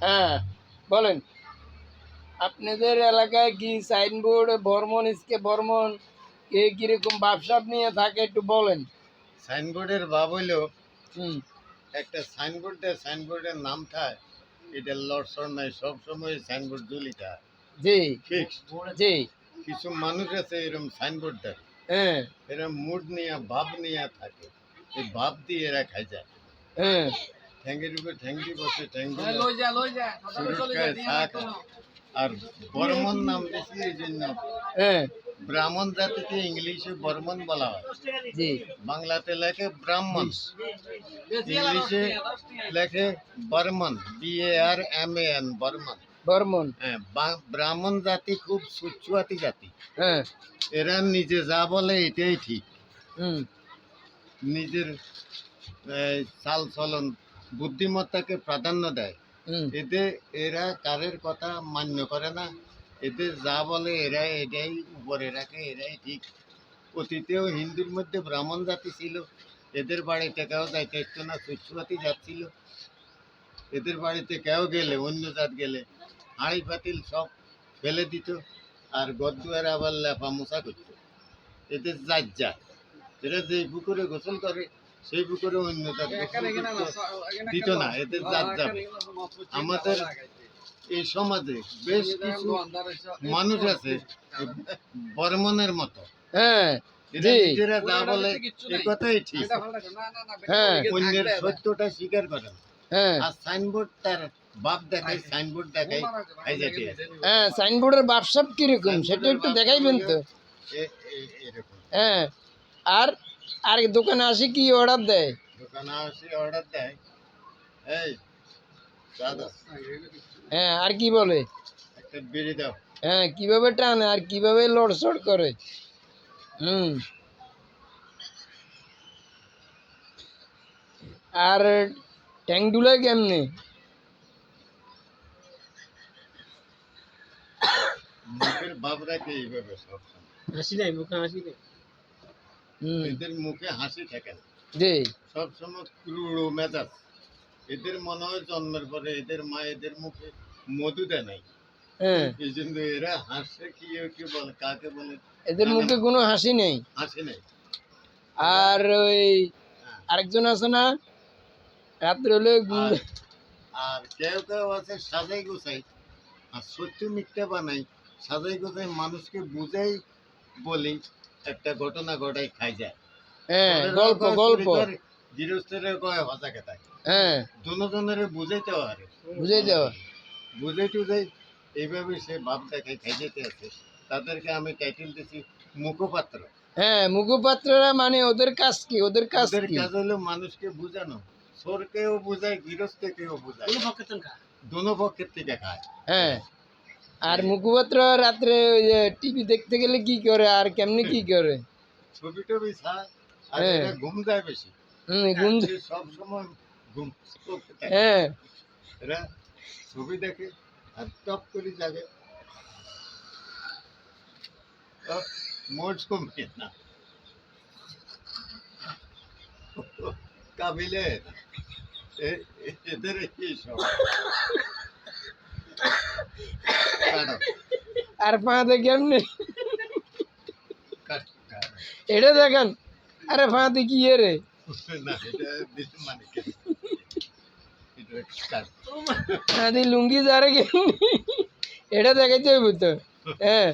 হ্যাঁ বলেন। আপনাদের এলাকায় কি সাইনবোর্ড বর্মন ইসকে বর্মন কে কীরকম ব্যবসা নিয়ে থাকে একটু বলেন। সাইনবোর্ডের ভাব হইল হুম। একটা সাইনবোর্ড সাইনবোর্ডের নাম থাকে এটা লড়সড় নাই সবসময় সাইনবোর্ড থাকে। জি। জি। কিছু মানুষ আছে এরকম সাইনবোর্ড দেয়। হ্যাঁ। এরা মুড নিয়ে ভাব নিয়ে থাকে। এই ভাব দিয়ে এরা খাই যায়। হ্যাঁ। ঠ্যাঙ্গের উপর ঠ্যাঙ্গি বসে ঠ্যাঙ্গি যা লই যা। সুরক্ষায় থাক। আর বর্মন নাম দিয়েছি এই জন্য। ব্রাহ্মণ জাতিকে ইংলিশে বর্মন বলা হয়। জি। বাংলাতে লেখে ব্রাহ্মণ। ইংলিশে লেখে Barman. B A R M A N Barman. Barman. হ্যাঁ, ব্রাহ্মণ জাতি খুব সুচ্ছুয়াতি জাতি। হ্যাঁ এরা নিজে যা বলে এটাই ঠিক। হুম। নিজের চাল চলন বুদ্ধিমত্তাকে প্রাধান্য দেয়। এতে এরা কারের কথা মান্য করে না। এতে যা বলে এরা এটাই উপরে রাখে এরাই ঠিক। অতীতেও হিন্দুর মধ্যে ব্রাহ্মণ জাতি ছিল। এদের বাড়িতে কেউ যাইতে ইচ্ছ না সুচ্ছুয়াতি জাত ছিল। এদের বাড়িতে কেউ গেলে অন্য জাত গেলে হাঁড়ি পাতিল সব ফেলে দিত আর গদ্দুয়ার আবার লেপা মোছা করত। এদের জাত যা এরা যে পুকুরে গোসল করে সেই পুকুরে অন্য। দিত না এদের জাত যাবে আমাদের এই সমাজে বেশ কিছু মানুষ আছে বর্মনের মতো। হ্যাঁ। নিজেরা যা বলে এ কথাই ঠিক। হ্যাঁ। অন্যের সত্যটা স্বীকার করে হ্যাঁ। আর সাইনবোর্ড তার বাপ সাইনবোর্ড ঠিক হ্যাঁ সাইনবোর্ডের কীরকম? সেটা একটু দেখাইবেন তো। হ্যাঁ। আর আর দোকানে আসি কি অর্ডার দেয়? দোকানে আসে অর্ডার দেয়। এই দাদা হ্যাঁ আর কি বলে? একটা বিড়ি দাও। হ্যাঁ কীভাবে টানে আর কীভাবে লড়সড় করে? হুম। আর ট্যাং ডুলায় কেমনে? মুখের ভাব এইভাবে সবসময় হাসি নাই মুখে হাসি নেই। এদের মুখে হাসি থাকে না। জি। সবসময় ক্রুড় মেজাজ এদের মনে হয় জন্মের পরে এদের মা এদের মুখে মধু দেয় নাই। হ্যাঁ। এই জন্য এরা হাসে কি কি বলে কাকে বলে? এদের মুখে কোনো হাসি নেই। হাসি নাই। আর ওই আরেকজন আছে না রাত্রে হলে আর- আর কেউ কেউ আছে সাজাই গোছাই। আর সত্য মিথ্যা বানাই। সাজাই গোছাই মানুষকে বুঝাই বলি। একটা ঘটনা ঘটাই খাই যায়। হ্যাঁ গল্প কয় গল্প। গৃহস্থের কয় হজা খেতায় হ্যাঁ। দুজনের বুঝাইতে পারে বুঝাই দেওয়া বুঝাই টুঝাই এইভাবে সে ভাব দেখায় খাই যেতে আছে। তাদেরকে আমি টাইটেল দিছি মুখপাত্র। হ্যাঁ মুখপাত্ররা মানে ওদের কাজ কি? ওদের কাজ ওদের কি? কাজ হলো মানুষকে বুঝানো। সরকেও বুঝায় গৃহস্থকেও বুঝায়। দোনো পক্ষের থেকে খায়। হ্যাঁ। আর মুখপাত্র রাত্রে ওই যে টিভি দেখতে গেলে কি করে? আর কেমনি কি করে? ছবি টবি হ্যাঁ। ঘুম যায় বেশি। হুম ঘুম সব সময় ঘুম হ্যাঁ। এরা ছবি দেখে আর টপ করে যাবে। মোট কমে না। কাবিলে এদের এই সব। আর ফাঁদে কেমনি। এটা দেখেন আরে ফাঁদে কি রে। ফাঁদি লুঙ্গি যারে কেমনি এটা দেখাইতে হইব তো হ্যাঁ